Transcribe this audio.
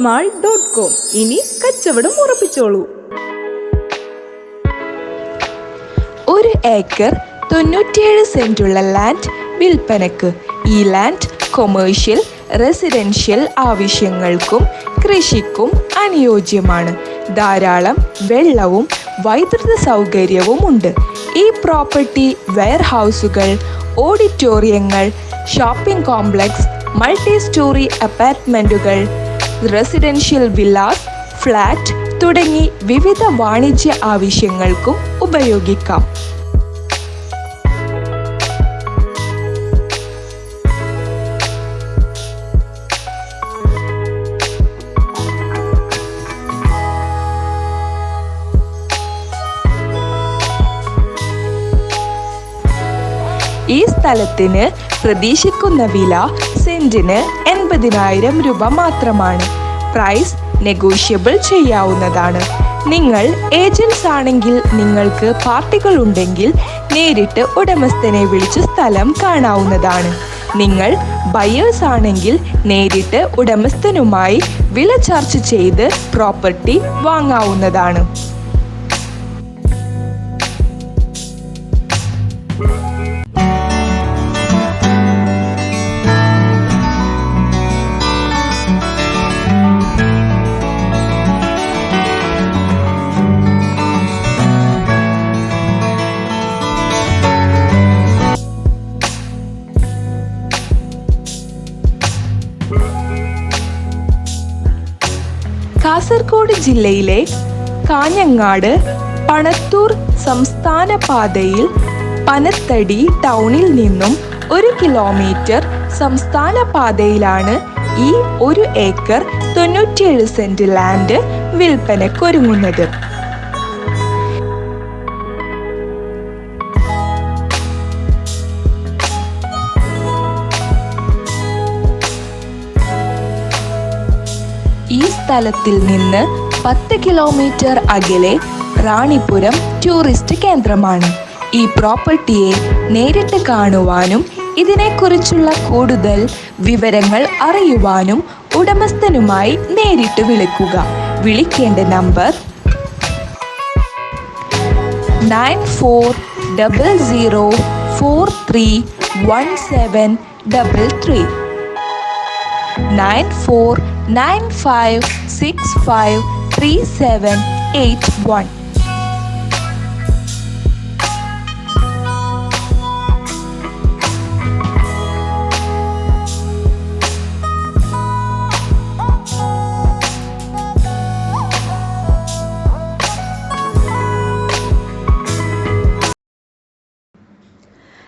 Mall dot com. ഇനി കച്ചവടം ഉറപ്പിച്ചോളൂ. ഒരു ഏക്കർ തൊണ്ണൂറ്റിയേഴ് സെന്റുള്ള ലാൻഡ് വിൽപ്പനക്ക്. ഈ ലാൻഡ് കൊമേഴ്ഷ്യൽ റെസിഡൻഷ്യൽ ആവശ്യങ്ങൾക്കും കൃഷിക്കും അനുയോജ്യമാണ്. ധാരാളം വെള്ളവും വൈദ്യുത സൗകര്യവും ഉണ്ട്. ഈ പ്രോപ്പർട്ടി വെയർഹൗസുകൾ ഓഡിറ്റോറിയങ്ങൾ ഷോപ്പിംഗ് കോംപ്ലക്സ് മൾട്ടി സ്റ്റോറി അപ്പാർട്ട്മെന്റുകൾ റെസിഡൻഷ്യൽ വില്ലാസ് ഫ്ലാറ്റ് തുടങ്ങി വിവിധ വാണിജ്യ ആവശ്യങ്ങൾക്കും ഉപയോഗിക്കാം. ഈ സ്ഥലത്തിന് പ്രതീക്ഷിക്കുന്ന വില സെന്റിന് എൺപതിനായിരം രൂപ മാത്രമാണ്. പ്രൈസ് നെഗോഷ്യബിൾ ചെയ്യാവുന്നതാണ്. നിങ്ങൾ ഏജൻസ് ആണെങ്കിൽ നിങ്ങൾക്ക് പാർട്ടികൾ ഉണ്ടെങ്കിൽ നേരിട്ട് ഉടമസ്ഥനെ വിളിച്ച് സ്ഥലം കാണാവുന്നതാണ്. നിങ്ങൾ ബയേഴ്സ് ആണെങ്കിൽ നേരിട്ട് ഉടമസ്ഥനുമായി വില ചർച്ച ചെയ്ത് പ്രോപ്പർട്ടി വാങ്ങാവുന്നതാണ്. കാസർഗോഡ് ജില്ലയിലെ കാഞ്ഞങ്ങാട് പണത്തൂർ സംസ്ഥാന പാതയിൽ പനത്തടി ടൗണിൽ നിന്നും ഒരു കിലോമീറ്റർ സംസ്ഥാന പാതയിലാണ് ഈ ഒരു ഏക്കർ തൊണ്ണൂറ്റിയേഴ് സെന്റ് ലാൻഡ് വിൽപ്പനക്കൊരുങ്ങുന്നത്. ഈ സ്ഥലത്തിൽ നിന്ന് പത്ത് കിലോമീറ്റർ അകലെ റാണിപുരം ടൂറിസ്റ്റ് കേന്ദ്രമാണ്. ഈ പ്രോപ്പർട്ടിയെ നേരിട്ട് കാണുവാനും ഇതിനെക്കുറിച്ചുള്ള കൂടുതൽ വിവരങ്ങൾ അറിയുവാനും ഉടമസ്ഥനുമായി നേരിട്ട് വിളിക്കുക. വിളിക്കേണ്ട number nine four double zero four three one seven double three. nine four nine five six five three seven eight one.